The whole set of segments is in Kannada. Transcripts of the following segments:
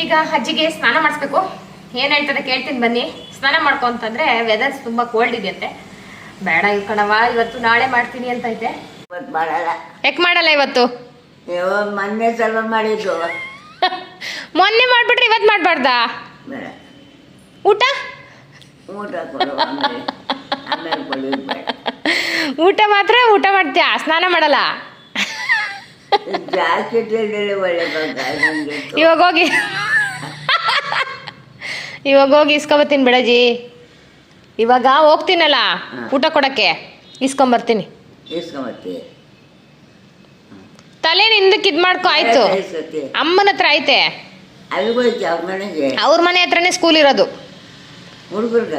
ಈಗ ಅಜ್ಜಿಗೆ ಸ್ನಾನ ಮಾಡಿಸ್ಬೇಕು. ಏನ್ ಹೇಳ್ತಾರೆ ಕೇಳ್ತೀನಿ ಬನ್ನಿ. ಸ್ನಾನ ಮಾಡ್ಕೊ ಅಂತಂದ್ರೆ ವೆದರ್ಸ್ ತುಂಬಾ ಕೋಲ್ಡ್ ಇದೆಯಂತೆ. ಬೇಡ ಈ ಕಣವ ಇವತ್ತು ನಾಳೆ ಮಾಡ್ತೀನಿ ಅಂತ ಐತೆ. ಇವತ್ತು ಮಾಡಲ್ಲ. ಯಾಕೆ ಮಾಡಲ್ಲ ಇವತ್ತು? ಅಯ್ಯೋ ಮೊನ್ನೆ ಸ್ವಲ್ಪ ಮಾಡಿದ್ದು. ಮೊನ್ನೆ ಮಾಡ್ಬಿಟ್ರೆ ಇವತ್ತು ಮಾಡಬಾರ್ದಾ? ಊಟ? ಊಟ ಊಟ ಮಾತ್ರ ಊಟ ಮಾಡ್ತೀಯಾ? ಸ್ನಾನ ಮಾಡಲ್ಲ? ಜಾಕೆಟ್ ಒಳ್ಳೆ ಇವಾಗ ಹೋಗಿ. ಇವಾಗ ಹೋಗಿ ಇಸ್ಕೊಂಬರ್ತೀನಿ ಬಿಡಜಿ. ಇವಾಗ ಹೋಗ್ತೀನಲ್ಲ ಊಟ ಕೊಡಕ್ಕೆ. ಇಸ್ಕೊಂಬರ್ತೀನಿ. ಬರ್ತೀನಿ ತಲೆ ನಿಂದಕ್ಕೆ ಇದ್ ಮಾಡ್ಕೊ ಆಯ್ತು. ಅಮ್ಮನ ಹತ್ರ ಐತೆ. ಅವ್ರ ಮನೆ ಹತ್ರನೇ ಸ್ಕೂಲ್ ಇರೋದು. ಹುಡುಗರ್ಗ?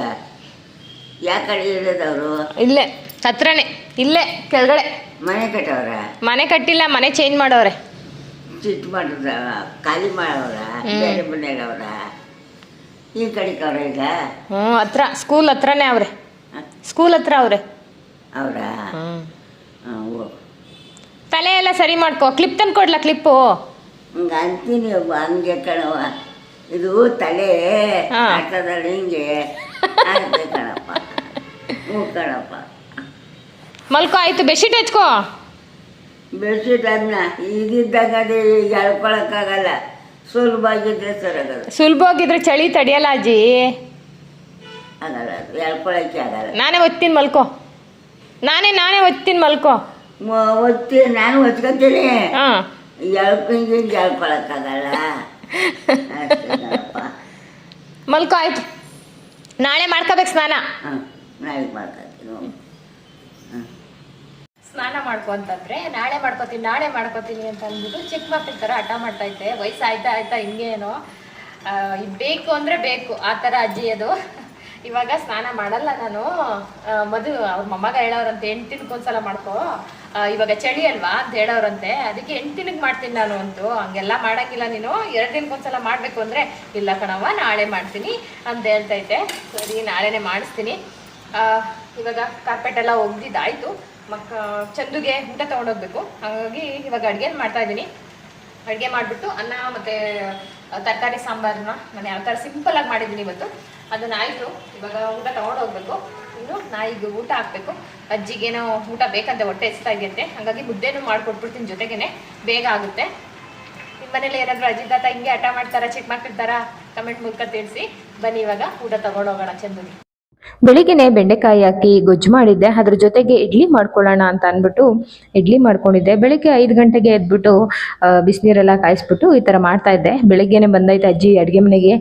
ಇಲ್ಲೇ ಹತ್ರನೇ ಇಲ್ಲೇ ಕೆಳಗಡೆ. ಮನೆ ಕಟ್ಟವ್ರ? ಮನೆ ಕಟ್ಟಿಲ್ಲ ಮನೆ ಚೇಂಜ್ ಮಾಡವ್ರೆ. ಚಿಟ್ ಮಾಡಿದ್ರ ಖಾಲಿ ಮಾಡವ್ರ ಬೇರೆ ಮನೆಗೆ ಅವ್ರ? ಈ ಕಡೆಗೆ ಅವ್ರ ಈಗ ಹ್ಞೂ ಹತ್ರ ಸ್ಕೂಲ್ ಹತ್ರನೇ ಅವ್ರೆ. ಸ್ಕೂಲ್ ಹತ್ರ ಅವ್ರೆ. ಅವರ? ತಲೆ ಎಲ್ಲ ಸರಿ ಮಾಡ್ಕೋ. ಕ್ಲಿಪ್ ತಂದು ಕೊಡ್ಲಾ ಕ್ಲಿಪ್ಪು ಹಂಗೆ ಅಂತೀನಿ ಒಬ್ಬ ಹಂಗೆ ಕಣವ ಇದು ತಲೆ. ಆಟದಲ್ಲಿ ಹಿಂಗೆ. ಕಣಪ್ಪ. ಹ್ಞೂ ಕಣಪ್ಪ. ಮಲ್ಕೋ ಆಯ್ತು ಬೆಡ್ಶೀಟ್ ಹಚ್ಕೋ. ಬೆಡ್ಶೀಟ್ ಅದನ್ನ ಈಗಿದ್ದಾಗ ಅದೇ ಈಗ ಎಳ್ಕೊಳಕ್ಕಾಗಲ್ಲ ಸುಲಭ ಆಗಿದ್ರೆ ಸುಲಭ ಸುಲಭವಾಗಿದ್ರೆ ಚಳಿ ತಡಿಯಲ್ಲ ಅಜ್ಜಿ. ಆಗಲ್ಲ ಎಳ್ಕೊಳಕ್ಕೆ ಆಗಲ್ಲ. ನಾನೇ ಒತ್ತೀನಿ ಮಲ್ಕೋ. ನಾನೇ ನಾನೇ ಒತ್ತೀನಿ ಮಲ್ಕೋ. ಮ- ಒತ್ತಿ ನಾನು ಒತ್ಕೊತೀನಿ ಹಾಂ. ಎಳ್ಕೊಂಡು ಎಳ್ಕೊಳಕ್ಕಾಗಲ್ಲ ಅಷ್ಟೇ ಕಣಪ್ಪ ಮಲ್ಕೋ ಆಯ್ತು. ನಾಳೆ ಮಾಡ್ಕೋಬೇಕು ಸ್ನಾನ. ಹಾಂ ನಾಳೆ ಮಾಡ್ಕೊತೀನಿ. ಸ್ನಾನ ಮಾಡ್ಕೊ ಅಂತಂದ್ರೆ, ನಾಳೆ ಮಾಡ್ಕೋತೀನಿ ನಾಳೆ ಮಾಡ್ಕೋತೀನಿ ಅಂತ ಅಂದ್ಬಿಟ್ಟು ಚಿಕ್ಕ ಮಕ್ಳ ಥರ ಹಠ ಮಾಡ್ತಾ ಇದ್ದೆ. ವಯಸ್ಸು ಆಯ್ತಾ ಆಯ್ತಾ ಹಿಂಗೇನೋ ಇದು ಬೇಕು ಅಂದ್ರೆ ಬೇಕು, ಆ ಥರ ಅಜ್ಜಿ ಅದು. ಇವಾಗ ಸ್ನಾನ ಮಾಡಲ್ಲ ನಾನು. ಮದು ಅವ್ರ ಮೊಮ್ಮಗ ಹೇಳೋರಂತೆ ಒಂದ್ಸಲ ಮಾಡ್ಕೋ. ಇವಾಗ ಚಳಿ ಅಲ್ವಾ ಅಂತ ಹೇಳೋರಂತೆ. ಅದಕ್ಕೆ ಎಂಟು ದಿನಕ್ಕೆ ಮಾಡ್ತೀನಿ ನಾನು ಅಂತೂ. ಹಂಗೆಲ್ಲ ಮಾಡಂಗಿಲ್ಲ ನೀನು. ಎರಡು ದಿನಕ್ಕೊಂದ್ಸಲ ಮಾಡಬೇಕು ಅಂದರೆ, ಇಲ್ಲ ಕಣವ್ವ, ನಾಳೆ ಮಾಡ್ತೀನಿ ಅಂತ ಹೇಳ್ತೈತೆ ಸರಿ, ನಾಳೆನೇ ಮಾಡಿಸ್ತೀನಿ. ಇವಾಗ ಕಾರ್ಪೆಟ್ ಎಲ್ಲ ಒಗ್ದಿದ್ದಾಯ್ತು. ಮಕ್ಕ ಚಂದುಗೆ ಊಟ ತೊಗೊಂಡೋಗ್ಬೇಕು. ಹಾಗಾಗಿ ಇವಾಗ ಅಡುಗೆ ಮಾಡ್ತಾ ಇದ್ದೀನಿ. ಅಡುಗೆ ಮಾಡಿಬಿಟ್ಟು ಅನ್ನ ಮತ್ತು ತರಕಾರಿ ಸಾಂಬಾರನ್ನ ನಾನು ಯಾವ ಥರ ಸಿಂಪಲಾಗಿ ಮಾಡಿದ್ದೀನಿ ಇವತ್ತು, ಅದನ್ನ ಆಯಿತು. ಇವಾಗ ಊಟ ತೊಗೊಂಡೋಗ್ಬೇಕು. ಇನ್ನು ನಾಯಿಗೆ ಊಟ ಹಾಕಬೇಕು. ಅಜ್ಜಿಗೇನೋ ಊಟ ಬೇಕಂತೆ ಹೊಟ್ಟೆ ಎಸ್ತಾ ಇದೆಯಂತೆ. ಹಾಗಾಗಿ ಮುದ್ದೆನೂ ಮಾಡಿಕೊಟ್ಬಿಡ್ತೀನಿ ಜೊತೆಗೇನೆ. ಬೇಗ ಆಗುತ್ತೆ. ನಿಮ್ಮ ಮನೇಲಿ ಏನಾದರೂ ಅಜ್ಜಿ, ತಾತ ಹಿಂಗೆ ಹಠ ಮಾಡ್ತಾರಾ ಚಿಕ್ಕ ಥರ ಕಮೆಂಟ್ ಮೂಲಕ ತಿಳಿಸಿ. ಬನ್ನಿ ಇವಾಗ ಊಟ ತೊಗೊಂಡೋಗೋಣ ಚಂದುಗೆ. ಬೆಳಿಗ್ಗೆನೆ ಬೆಂಡೆಕಾಯಿ ಹಾಕಿ ಗೊಜ್ಜು ಮಾಡಿದ್ದೆ. ಅದ್ರ ಜೊತೆಗೆ ಇಡ್ಲಿ ಮಾಡ್ಕೊಳ್ಳೋಣ ಅಂತ ಅಂದ್ಬಿಟ್ಟು ಇಡ್ಲಿ ಮಾಡ್ಕೊಂಡಿದ್ದೆ. ಬೆಳಿಗ್ಗೆ ಐದು ಗಂಟೆಗೆ ಎದ್ಬಿಟ್ಟು ಬಿಸಿನೀರೆಲ್ಲ ಕಾಯಿಸ್ಬಿಟ್ಟು ಈ ಥರ ಮಾಡ್ತಾ ಇದ್ದೆ. ಬೆಳಿಗ್ಗೆನೆ ಬಂದೈತೆ ಅಜ್ಜಿ ಅಡುಗೆ ಮನೆಗೆ.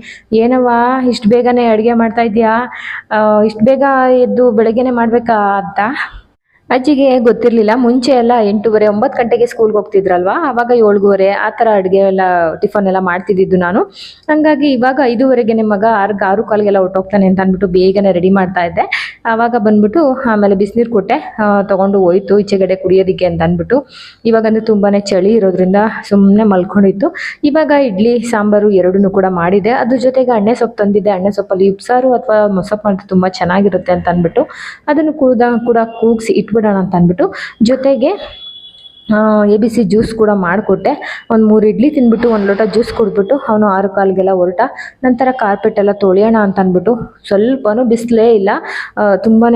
ಏನವ್ವ, ಇಷ್ಟು ಬೇಗನೆ ಅಡುಗೆ ಮಾಡ್ತಾ ಇದೆಯಾ? ಇಷ್ಟು ಬೇಗ ಎದ್ದು ಬೆಳಗ್ಗೆನೆ ಮಾಡಬೇಕಾ ಅಂತ ಅಜ್ಜಿಗೆ ಗೊತ್ತಿರಲಿಲ್ಲ. ಮುಂಚೆ ಎಲ್ಲ ಎಂಟೂವರೆ, ಒಂಬತ್ತು ಗಂಟೆಗೆ ಸ್ಕೂಲ್ಗೆ ಹೋಗ್ತಿದ್ರಲ್ವಾ? ಆವಾಗ ಏಳುವರೆ ಆ ಥರ ಅಡುಗೆ ಎಲ್ಲ ಟಿಫನ್ ಎಲ್ಲ ಮಾಡ್ತಿದ್ದಿದ್ದು ನಾನು. ಹಂಗಾಗಿ ಇವಾಗ ಐದುವರೆಗೆ ಮಗ ಆರು ಆರು ಕಾಲಿಗೆಲ್ಲ ಹೊಟ್ಟೋಗ್ತಾನೆ ಅಂತ ಅಂದ್ಬಿಟ್ಟು ಬೇಗನೆ ರೆಡಿ ಮಾಡ್ತಾ ಇದ್ದೆ. ಆವಾಗ ಬಂದ್ಬಿಟ್ಟು ಆಮೇಲೆ ಬಿಸಿನೀರು ಕೊಟ್ಟೆ. ತೊಗೊಂಡು ಹೋಯ್ತು, ಈಚೆಗಡೆ ಕುಡಿಯೋದಕ್ಕೆ ಅಂತ ಅಂದ್ಬಿಟ್ಟು. ಇವಾಗಂದ್ರೆ ತುಂಬಾ ಚಳಿ ಇರೋದ್ರಿಂದ ಸುಮ್ಮನೆ ಮಲ್ಕೊಂಡಿತ್ತು ಇವಾಗ ಇಡ್ಲಿ, ಸಾಂಬಾರು ಎರಡನ್ನೂ ಕೂಡ ಮಾಡಿದೆ. ಅದ್ರ ಜೊತೆಗೆ ಅಣ್ಣೆ ಸೊಪ್ಪು ತಂದಿದ್ದೆ. ಅಣ್ಣೆ ಸೊಪ್ಪಲ್ಲಿ ಉಪ್ಸಾರು ಅಥವಾ ಮೊಸಪ್ಪು ಅಂತ ತುಂಬ ಚೆನ್ನಾಗಿರುತ್ತೆ ಅಂತ ಅಂದ್ಬಿಟ್ಟು. ಅದನ್ನು ಕೂಡ ಕೂಡ ಕೂಗಿಸಿ ಇಟ್ಬಿಡೋಣ ಅಂತ ಅಂದ್ಬಿಟ್ಟು ಜೊತೆಗೆ ಎ ಬಿ ಸಿ ಜ್ಯೂಸ್ ಕೂಡ ಮಾಡಿಕೊಟ್ಟೆ. ಒಂದು ಮೂರು ಇಡ್ಲಿ ತಿಂದ್ಬಿಟ್ಟು ಒಂದು ಲೋಟ ಜ್ಯೂಸ್ ಕುಡಿದ್ಬಿಟ್ಟು, ಅವನು ಆರು ಕಾಲಿಗೆಲ್ಲ ಹೊರಟ. ನಂತರ ಕಾರ್ಪೆಟ್ ಎಲ್ಲ ತೊಳೆಯೋಣ ಅಂತ ಅಂದ್ಬಿಟ್ಟು, ಸ್ವಲ್ಪನೂ ಬಿಸಿಲೇ ಇಲ್ಲ. ತುಂಬಾ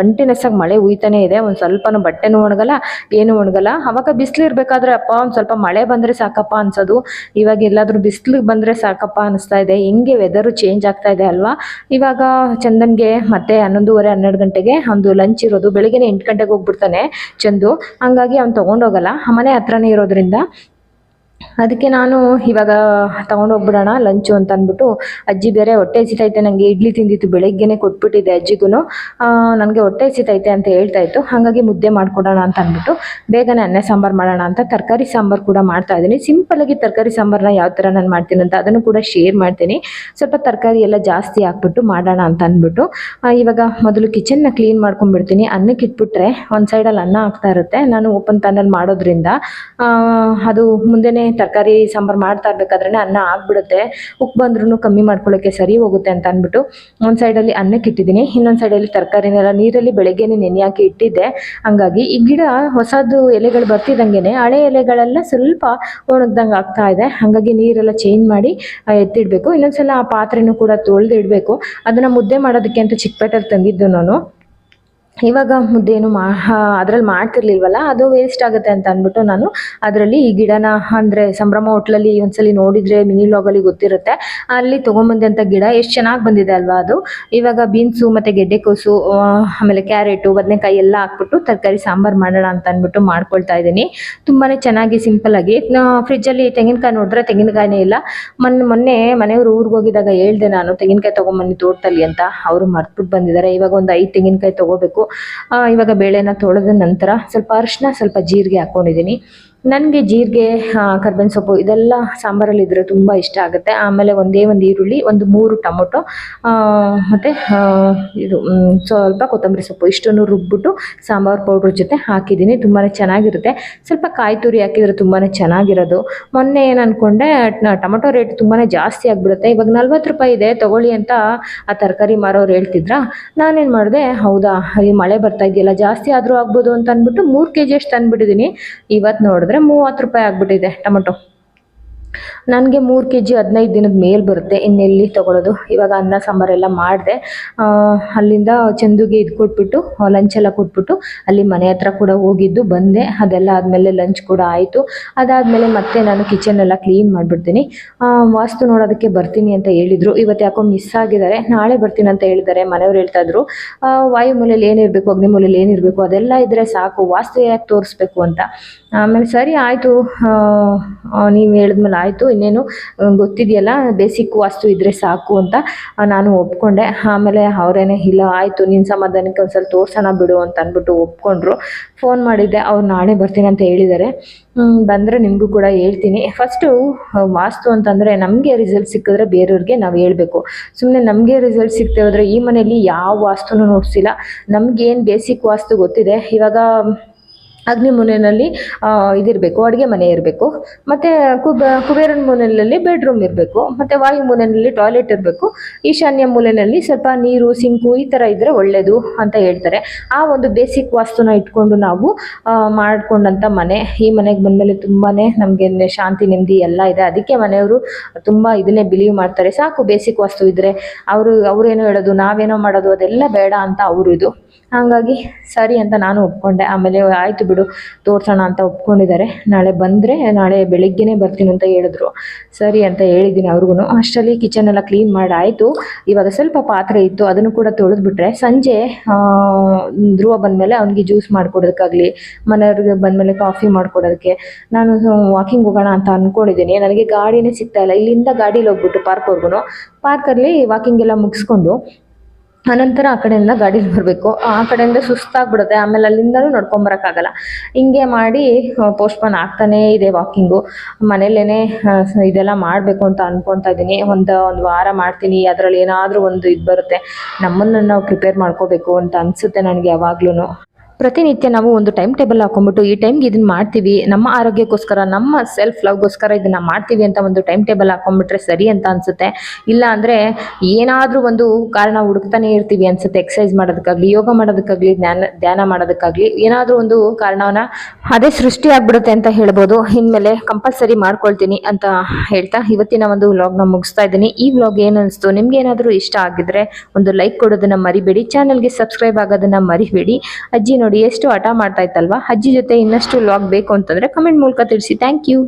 ಕಂಟಿನ್ಯೂಸ್ ಆಗಿ ಮಳೆ ಹುಯ್ತಾನೆ ಇದೆ. ಒಂದು ಸ್ವಲ್ಪನೂ ಬಟ್ಟೆನೂ ಒಣಗಲ್ಲ, ಏನೂ ಒಣಗಲ್ಲ. ಅವಾಗ ಬಿಸಿಲು ಇರಬೇಕಾದ್ರೆ, ಅಪ್ಪ, ಒಂದು ಸ್ವಲ್ಪ ಮಳೆ ಬಂದರೆ ಸಾಕಪ್ಪ ಅನ್ಸೋದು. ಇವಾಗ ಎಲ್ಲಾದರೂ ಬಿಸಿಲು ಬಂದರೆ ಸಾಕಪ್ಪ ಅನಿಸ್ತಾ ಇದೆ. ಹೆಂಗೆ ವೆದರು ಚೇಂಜ್ ಆಗ್ತಾ ಇದೆ ಅಲ್ವಾ? ಇವಾಗ ಚಂದನ್ಗೆ ಮತ್ತೆ ಹನ್ನೊಂದುವರೆ ಹನ್ನೆರಡು ಗಂಟೆಗೆ ಒಂದು ಲಂಚ್ ಇರೋದು. ಬೆಳಿಗ್ಗೆ ಎಂಟು ಗಂಟೆಗೆ ಹೋಗ್ಬಿಡ್ತಾನೆ ಚಂದು. ಹಂಗಾಗಿ ಅವ್ನು ತೊಗೊಂಡೋಗಲ್ಲ ಮನೆ ಹತ್ರನೇ ಇರೋದ್ರಿಂದ ಅದಕ್ಕೆ ನಾನು ಇವಾಗ ತಗೊಂಡೋಗ್ಬಿಡೋಣ ಲಂಚು ಅಂತ ಅಂದ್ಬಿಟ್ಟು ಅಜ್ಜಿ ಬೇರೆ ಹೊಟ್ಟೆ ಹಸಿತೈತೆ ನನಗೆ ಇಡ್ಲಿ ತಿಂದಿತ್ತು, ಬೆಳಗ್ಗೆನೆ ಕೊಟ್ಬಿಟ್ಟಿದ್ದೆ ಅಜ್ಜಿಗೂ ನನಗೆ ಹೊಟ್ಟೆ ಹಸಿತೈತೆ ಅಂತ ಹೇಳ್ತಾ ಇತ್ತು. ಹಾಗಾಗಿ ಮುದ್ದೆ ಮಾಡ್ಕೊಡೋಣ ಅಂತ ಅಂದ್ಬಿಟ್ಟು ಬೇಗನೆ ಅನ್ನ ಸಾಂಬಾರು ಮಾಡೋಣ ಅಂತ ತರಕಾರಿ ಸಾಂಬಾರು ಕೂಡ ಮಾಡ್ತಾ ಇದ್ದೀನಿ. ಸಿಂಪಲಾಗಿ ತರಕಾರಿ ಸಾಂಬಾರನ್ನ ಯಾವ ಥರ ನಾನು ಮಾಡ್ತೀನಿ ಅಂತ ಅದನ್ನು ಕೂಡ ಶೇರ್ ಮಾಡ್ತೀನಿ. ಸ್ವಲ್ಪ ತರಕಾರಿ ಎಲ್ಲ ಜಾಸ್ತಿ ಹಾಕ್ಬಿಟ್ಟು ಮಾಡೋಣ ಅಂತ ಅಂದ್ಬಿಟ್ಟು ಇವಾಗ ಮೊದಲು ಕಿಚನ್ನ ಕ್ಲೀನ್ ಮಾಡ್ಕೊಂಡ್ಬಿಡ್ತೀನಿ. ಅನ್ನಕ್ಕೆ ಇಟ್ಬಿಟ್ರೆ ಒಂದು ಸೈಡಲ್ಲಿ ಅನ್ನ ಆಗ್ತಾ ಇರುತ್ತೆ. ನಾನು ಓಪನ್ ಪ್ಯಾನಲ್ಲಿ ಮಾಡೋದ್ರಿಂದ ಅದು ಮುಂದೆನೇ ತರಕಾರಿ, ಸಾಂಬಾರು ಮಾಡ್ತಾ ಇರ್ಬೇಕಾದ್ರೆ ಅನ್ನ ಆಗ್ಬಿಡುತ್ತೆ. ಉಪ್ಪು ಬಂದ್ರೂ ಕಮ್ಮಿ ಮಾಡ್ಕೊಳ್ಳೋಕೆ ಸರಿ ಹೋಗುತ್ತೆ ಅಂತ ಅಂದ್ಬಿಟ್ಟು ಒಂದು ಸೈಡಲ್ಲಿ ಅನ್ನಕ್ಕೆ ಇಟ್ಟಿದ್ದೀನಿ. ಇನ್ನೊಂದು ಸೈಡಲ್ಲಿ ತರಕಾರಿನೆಲ್ಲ ನೀರಲ್ಲಿ ಬೆಳಗ್ಗೆನೆ ನೆನೆ ಇಟ್ಟಿದ್ದೆ. ಹಂಗಾಗಿ ಈ ಗಿಡ ಹೊಸದು ಎಲೆಗಳು ಬರ್ತಿದ್ದಂಗೆ ಹಳೆ ಎಲೆಗಳೆಲ್ಲ ಸ್ವಲ್ಪ ಒಣಗ್ದಂಗೆ ಆಗ್ತಾ ಇದೆ. ಹಾಗಾಗಿ ನೀರೆಲ್ಲ ಚೇಂಜ್ ಮಾಡಿ ಎತ್ತಿಡಬೇಕು. ಇನ್ನೊಂದ್ಸಲ ಆ ಪಾತ್ರೆನೂ ಕೂಡ ತೊಳೆದಿಡಬೇಕು. ಅದನ್ನು ಮುದ್ದೆ ಮಾಡೋದಕ್ಕೆ ಅಂತ ಚಿಕ್ಕಪೇಟಲ್ಲಿ ತಂದಿದ್ದು ನಾನು. ಇವಾಗ ಮುದ್ದೇನು ಮಾ ಅದ್ರಲ್ಲಿ ಮಾಡ್ತಿರ್ಲಿಲ್ವಲ್ಲ, ಅದು ವೇಸ್ಟ್ ಆಗುತ್ತೆ ಅಂತ ಅಂದ್ಬಿಟ್ಟು ನಾನು ಅದರಲ್ಲಿ ಈ ಗಿಡನ, ಅಂದರೆ ಸಂಭ್ರಮ ಹೋಟ್ಲಲ್ಲಿ ಒಂದ್ಸಲಿ ನೋಡಿದರೆ ಮಿನಿ ಲಾಗಲ್ಲಿ ಗೊತ್ತಿರುತ್ತೆ. ಅಲ್ಲಿ ತೊಗೊಂಬಂದಂಥ ಗಿಡ, ಎಷ್ಟು ಚೆನ್ನಾಗಿ ಬಂದಿದೆ ಅಲ್ವಾ ಅದು? ಇವಾಗ ಬೀನ್ಸು ಮತ್ತು ಗೆಡ್ಡೆಕೋಸು ಆಮೇಲೆ ಕ್ಯಾರೆಟು ಬದನೆಕಾಯಿ ಎಲ್ಲ ಹಾಕ್ಬಿಟ್ಟು ತರಕಾರಿ, ಸಾಂಬಾರು ಮಾಡೋಣ ಅಂತ ಅಂದ್ಬಿಟ್ಟು ಮಾಡ್ಕೊಳ್ತಾ ಇದ್ದೀನಿ. ತುಂಬಾ ಚೆನ್ನಾಗಿ ಸಿಂಪಲ್ಲಾಗಿ ಫ್ರಿಜ್ಜಲ್ಲಿ ತೆಂಗಿನಕಾಯಿ ನೋಡಿದ್ರೆ ತೆಂಗಿನಕಾಯಿನೇ ಇಲ್ಲ. ಮೊನ್ನೆ ಮೊನ್ನೆ ಮನೆಯವರು ಊರಿಗೆ ಹೋಗಿದಾಗ ಹೇಳ್ದೆ ನಾನು, ತೆಂಗಿನಕಾಯಿ ತೊಗೊಂಬನ್ನಿ ತೋಟದಲ್ಲಿ ಅಂತ. ಅವರು ಮರ್ತ್ಬಿಟ್ಟು ಬಂದಿದ್ದಾರೆ. ಇವಾಗ ಒಂದು ಐದು ತೆಂಗಿನಕಾಯಿ ತೊಗೋಬೇಕು. ಇವಾಗ ಬೇಳೆನ ತೊಳೆದ ನಂತರ ಸ್ವಲ್ಪ ಅರಿಶಿನ ಸ್ವಲ್ಪ ಜೀರಿಗೆ ಹಾಕ್ಕೊಂಡಿದ್ದೀನಿ ನನಗೆ ಜೀರಿಗೆ ಕರ್ಬೇವಿನ ಸೊಪ್ಪು ಇದೆಲ್ಲ ಸಾಂಬಾರಲ್ಲಿ ಇದ್ರೆ ತುಂಬ ಇಷ್ಟ ಆಗುತ್ತೆ. ಆಮೇಲೆ ಒಂದೇ ಒಂದು ಈರುಳ್ಳಿ, ಒಂದು ಮೂರು ಟೊಮೊಟೊ ಮತ್ತು ಇದು ಸ್ವಲ್ಪ ಕೊತ್ತಂಬರಿ ಸೊಪ್ಪು ಇಷ್ಟನ್ನು ರುಬ್ಬಿಟ್ಟು ಸಾಂಬಾರು ಪೌಡ್ರ್ ಜೊತೆ ಹಾಕಿದ್ದೀನಿ. ತುಂಬಾ ಚೆನ್ನಾಗಿರುತ್ತೆ. ಸ್ವಲ್ಪ ಕಾಯಿ ತುರಿ ಹಾಕಿದರೆ ತುಂಬಾ ಚೆನ್ನಾಗಿರೋದು. ಮೊನ್ನೆ ಏನು ಅಂದ್ಕೊಂಡೆ ಟೊಮೊಟೊ ರೇಟ್ ತುಂಬಾ ಜಾಸ್ತಿ ಆಗಿಬಿಡುತ್ತೆ. ಇವಾಗ ನಲ್ವತ್ತು ರೂಪಾಯಿ ಇದೆ, ತಗೊಳ್ಳಿ ಅಂತ ಆ ತರಕಾರಿ ಮಾರೋರು ಹೇಳ್ತಿದ್ರ? ನಾನೇನು ಮಾಡಿದೆ, ಹೌದಾ, ಈ ಮಳೆ ಬರ್ತಾ ಇದೆಯಲ್ಲ, ಜಾಸ್ತಿ ಆದರೂ ಆಗ್ಬೋದು ಅಂತ ಅಂದ್ಬಿಟ್ಟು ಮೂರು ಕೆ ಜಿ ಅಷ್ಟು ತಂದುಬಿಟ್ಟಿದ್ದೀನಿ ಇವತ್ತು ನೋಡಿದ್ರೆ ಮೂವತ್ತು ರೂಪಾಯಿ ಆಗಿಬಿಟ್ಟಿದೆ ಟೊಮೊಟೊ. ನನಗೆ ಮೂರು ಕೆ ಜಿ ಹದಿನೈದು ದಿನದ ಮೇಲೆ ಬರುತ್ತೆ ಇನ್ನೆಲ್ಲಿ ತೊಗೊಳೋದು? ಇವಾಗ ಅನ್ನ ಸಾಂಬಾರೆಲ್ಲ ಮಾಡಿದೆ. ಅಲ್ಲಿಂದ ಚಂದುಗೆ ಇದು ಕೊಟ್ಬಿಟ್ಟು ಲಂಚ್ ಎಲ್ಲ ಕೊಟ್ಬಿಟ್ಟು, ಅಲ್ಲಿ ಮನೆ ಹತ್ರ ಕೂಡ ಹೋಗಿದ್ದು, ಬಂದೆ. ಅದೆಲ್ಲ ಆದಮೇಲೆ ಲಂಚ್ ಕೂಡ ಆಯಿತು. ಅದಾದಮೇಲೆ ಮತ್ತೆ ನಾನು ಕಿಚನ್ ಎಲ್ಲ ಕ್ಲೀನ್ ಮಾಡಿಬಿಡ್ತೀನಿ. ವಾಸ್ತು ನೋಡೋದಕ್ಕೆ ಬರ್ತೀನಿ ಅಂತ ಹೇಳಿದರು. ಇವತ್ತು ಯಾಕೋ ಮಿಸ್ ಆಗಿದ್ದಾರೆ. ನಾಳೆ ಬರ್ತೀನಿ ಅಂತ ಹೇಳಿದ್ದಾರೆ. ಮನೆಯವ್ರು ಹೇಳ್ತಾ ಇದ್ರು. ವಾಯು ವಾಯುಮೂಲೆಯಲ್ಲಿ ಏನಿರಬೇಕು, ಅಗ್ನಿಮೂಲೆಯಲ್ಲಿ ಏನಿರಬೇಕು, ಅದೆಲ್ಲ ಇದ್ದರೆ ಸಾಕು. ವಾಸ್ತು ಯಾಕೆ ತೋರಿಸ್ಬೇಕು ಅಂತ. ಆಮೇಲೆ ಸರಿ ಆಯಿತು ನೀವು ಹೇಳಿದ್ಮೇಲೆ ಆಯಿತು. ಇನ್ನೇನು ಗೊತ್ತಿದೆಯಲ್ಲ, ಬೇಸಿಕ್ ವಾಸ್ತು ಇದ್ದರೆ ಸಾಕು ಅಂತ ನಾನು ಒಪ್ಕೊಂಡೆ. ಆಮೇಲೆ ಅವರೇನೆ, ಇಲ್ಲ, ಆಯಿತು ನಿನ್ನ ಸಮಾಧಾನಕ್ಕೆ ಒಂದು ಸ್ವಲ್ಪ ತೋರ್ಸೋಣ ಬಿಡು ಅಂತ ಅಂದ್ಬಿಟ್ಟು ಒಪ್ಕೊಂಡ್ರು. ಫೋನ್ ಮಾಡಿದ್ದೆ, ಅವ್ರು ನಾಳೆ ಬರ್ತೀನಿ ಅಂತ ಹೇಳಿದ್ದಾರೆ ಬಂದರೆ ನಿಮಗೂ ಕೂಡ ಹೇಳ್ತೀನಿ. ಫಸ್ಟು ವಾಸ್ತು ಅಂತಂದರೆ ನಮಗೆ ರಿಸಲ್ಟ್ ಸಿಕ್ಕಿದ್ರೆ ಬೇರೆಯವ್ರಿಗೆ ನಾವು ಹೇಳಬೇಕು. ಸುಮ್ಮನೆ ನಮಗೆ ರಿಸಲ್ಟ್ ಸಿಗ್ತೇ ಈ ಮನೆಯಲ್ಲಿ ಯಾವ ವಾಸ್ತುನೂ ನೋಡಿಸಿಲ್ಲ. ನಮಗೇನು ಬೇಸಿಕ್ ವಾಸ್ತು ಗೊತ್ತಿದೆ. ಇವಾಗ ಅಗ್ನಿ ಮುನೆಯಲ್ಲಿ ಇದಿರಬೇಕು, ಅಡುಗೆ ಮನೆ ಇರಬೇಕು. ಮತ್ತು ಕುಬ ಕುಬೇರನ ಮೂಲೆಯಲ್ಲಿ ಬೆಡ್ರೂಮ್ ಇರಬೇಕು. ಮತ್ತು ವಾಯು ಮೂಲೆಯಲ್ಲಿ ಟಾಯ್ಲೆಟ್ ಇರಬೇಕು. ಈಶಾನ್ಯ ಮೂಲೆಯಲ್ಲಿ ಸ್ವಲ್ಪ ನೀರು, ಸಿಂಕು ಈ ಥರ ಇದ್ದರೆ ಒಳ್ಳೆಯದು ಅಂತ ಹೇಳ್ತಾರೆ. ಆ ಒಂದು ಬೇಸಿಕ್ ವಾಸ್ತುನ ಇಟ್ಕೊಂಡು ನಾವು ಮಾಡಿಕೊಂಡಂಥ ಮನೆ. ಈ ಮನೆಗೆ ಬಂದಮೇಲೆ ತುಂಬಾ ನಮಗೆ ಶಾಂತಿ, ನೆಮ್ಮದಿ ಎಲ್ಲ ಇದೆ. ಅದಕ್ಕೆ ಮನೆಯವರು ತುಂಬ ಇದನ್ನೇ ಬಿಲೀವ್ ಮಾಡ್ತಾರೆ. ಸಾಕು ಬೇಸಿಕ್ ವಾಸ್ತು ಇದ್ದರೆ ಅವರು, ಅವರೇನೋ ಹೇಳೋದು, ನಾವೇನೋ ಮಾಡೋದು ಅದೆಲ್ಲ ಬೇಡ ಅಂತ ಅವರು ಇದು ಹಾಗಾಗಿ ಸರಿ ಅಂತ ನಾನು ಒಪ್ಕೊಂಡೆ. ಆಮೇಲೆ ಆಯಿತು ಬಿಡು. ತೋರ್ಸೋಣ ಅಂತ ಒಪ್ಕೊಂಡಿದ್ದಾರೆ. ನಾಳೆ ಬಂದರೆ ನಾಳೆ ಬೆಳಿಗ್ಗೆನೆ ಬರ್ತೀನಿ ಅಂತ ಹೇಳಿದ್ರು. ಸರಿ ಅಂತ ಹೇಳಿದ್ದೀನಿ ಅವ್ರಿಗೂ ಅಷ್ಟರಲ್ಲಿ ಕಿಚನ್ ಎಲ್ಲ ಕ್ಲೀನ್ ಮಾಡಿ ಆಯಿತು ಇವಾಗ ಸ್ವಲ್ಪ ಪಾತ್ರೆ ಇತ್ತು, ಅದನ್ನು ಕೂಡ ತೊಳೆದ್ಬಿಟ್ರೆ ಸಂಜೆ ಧ್ರುವ ಬಂದಮೇಲೆ ಅವನಿಗೆ ಜ್ಯೂಸ್ ಮಾಡಿಕೊಡೋದಕ್ಕಾಗಲಿ, ಮನೆಯವ್ರಿಗೆ ಬಂದಮೇಲೆ ಕಾಫಿ ಮಾಡ್ಕೊಡೋದಕ್ಕೆ. ನಾನು ವಾಕಿಂಗ್ ಹೋಗೋಣ ಅಂತ ಅಂದ್ಕೊಂಡಿದ್ದೀನಿ ನನಗೆ ಗಾಡಿನೇ ಸಿಗ್ತಾ ಇಲ್ಲ. ಇಲ್ಲಿಂದ ಗಾಡೀಲಿ ಹೋಗ್ಬಿಟ್ಟು ಪಾರ್ಕ್ವರ್ಗು ಪಾರ್ಕಲ್ಲಿ ವಾಕಿಂಗ್ ಎಲ್ಲ ಮುಗಿಸ್ಕೊಂಡು ಅನಂತರ ಆ ಕಡೆಯಿಂದ ಗಾಡೀಲಿ ಬರಬೇಕು. ಆ ಕಡೆಯಿಂದ ಸುಸ್ತಾಗ್ಬಿಡುತ್ತೆ. ಆಮೇಲೆ ಅಲ್ಲಿಂದಲೂ ನಡ್ಕೊಂಬರೋಕ್ಕಾಗಲ್ಲ ಹಿಂಗೆ ಮಾಡಿ ಪೋಸ್ಟ್ಪೋನ್ ಆಗ್ತಾನೇ ಇದೆ ವಾಕಿಂಗು ಮನೇಲೇ ಇದೆಲ್ಲ ಮಾಡಬೇಕು ಅಂತ ಅಂದ್ಕೊತಾ ಇದ್ದೀನಿ. ಒಂದು ಒಂದು ವಾರ ಮಾಡ್ತೀನಿ. ಅದರಲ್ಲಿ ಏನಾದರೂ ಒಂದು ಇದು ಬರುತ್ತೆ. ನಮ್ಮನ್ನು ನಾವು ಪ್ರಿಪೇರ್ ಮಾಡ್ಕೋಬೇಕು ಅಂತ ಅನಿಸುತ್ತೆ ನನಗೆ ಯಾವಾಗ್ಲೂ ಪ್ರತಿನಿತ್ಯ ನಾವು ಒಂದು ಟೈಮ್ ಟೇಬಲ್ ಹಾಕೊಂಡ್ಬಿಟ್ಟು ಈ ಟೈಮ್ಗೆ ಇದನ್ನ ಮಾಡ್ತೀವಿ. ನಮ್ಮ ಆರೋಗ್ಯಕ್ಕೋಸ್ಕರ, ನಮ್ಮ ಸೆಲ್ಫ್ ಲವ್ಗೋಸ್ಕರ ಇದನ್ನ ಮಾಡ್ತೀವಿ ಅಂತ ಒಂದು ಟೈಮ್ ಟೇಬಲ್ ಹಾಕೊಂಡ್ಬಿಟ್ರೆ ಸರಿ ಅಂತ ಅನ್ಸುತ್ತೆ. ಇಲ್ಲ ಅಂದ್ರೆ ಏನಾದ್ರೂ ಒಂದು ಕಾರಣ ಹುಡುಕ್ತಾನೆ ಇರ್ತೀವಿ ಅನ್ಸುತ್ತೆ. ಎಕ್ಸಸೈಸ್ ಮಾಡೋದಕ್ಕಾಗ್ಲಿ, ಯೋಗ ಮಾಡೋದಕ್ಕಾಗ್ಲಿ, ಧ್ಯಾನ ಧ್ಯಾನ ಮಾಡೋದಕ್ಕಾಗ್ಲಿ, ಏನಾದ್ರೂ ಒಂದು ಕಾರಣವನ್ನ ಅದೇ ಸೃಷ್ಟಿ ಆಗ್ಬಿಡುತ್ತೆ ಅಂತ ಹೇಳ್ಬೋದು. ಇನ್ಮೇಲೆ ಕಂಪಲ್ಸರಿ ಮಾಡ್ಕೊಳ್ತೀನಿ ಅಂತ ಹೇಳ್ತಾ ಇವತ್ತಿನ ಒಂದು ವ್ಲಾಗ್ನ ಮುಗಿಸ್ತಾ ಇದ್ದೀನಿ. ಈ ವ್ಲಾಗ್ ಏನು ಅನಿಸ್ತು, ನಿಮ್ಗೆ ಏನಾದ್ರೂ ಇಷ್ಟ ಆಗಿದ್ರೆ ಒಂದು ಲೈಕ್ ಕೊಡೋದನ್ನ ಮರಿಬೇಡಿ. ಚಾನಲ್ಗೆ ಸಬ್ಸ್ಕ್ರೈಬ್ ಆಗೋದನ್ನ ಮರಿಬೇಡಿ. ಅಜ್ಜಿ ನೋಡಿ ಎಷ್ಟು ಹಠ ಮಾಡ್ತಾ ಇತ್ತಲ್ವಾ? ಅಜ್ಜಿ ಜೊತೆ ಇನ್ನಷ್ಟು ಲಾಗ್ ಬೇಕು ಅಂತಂದ್ರೆ ಕಮೆಂಟ್ ಮೂಲಕ ತಿಳಿಸಿ. Thank you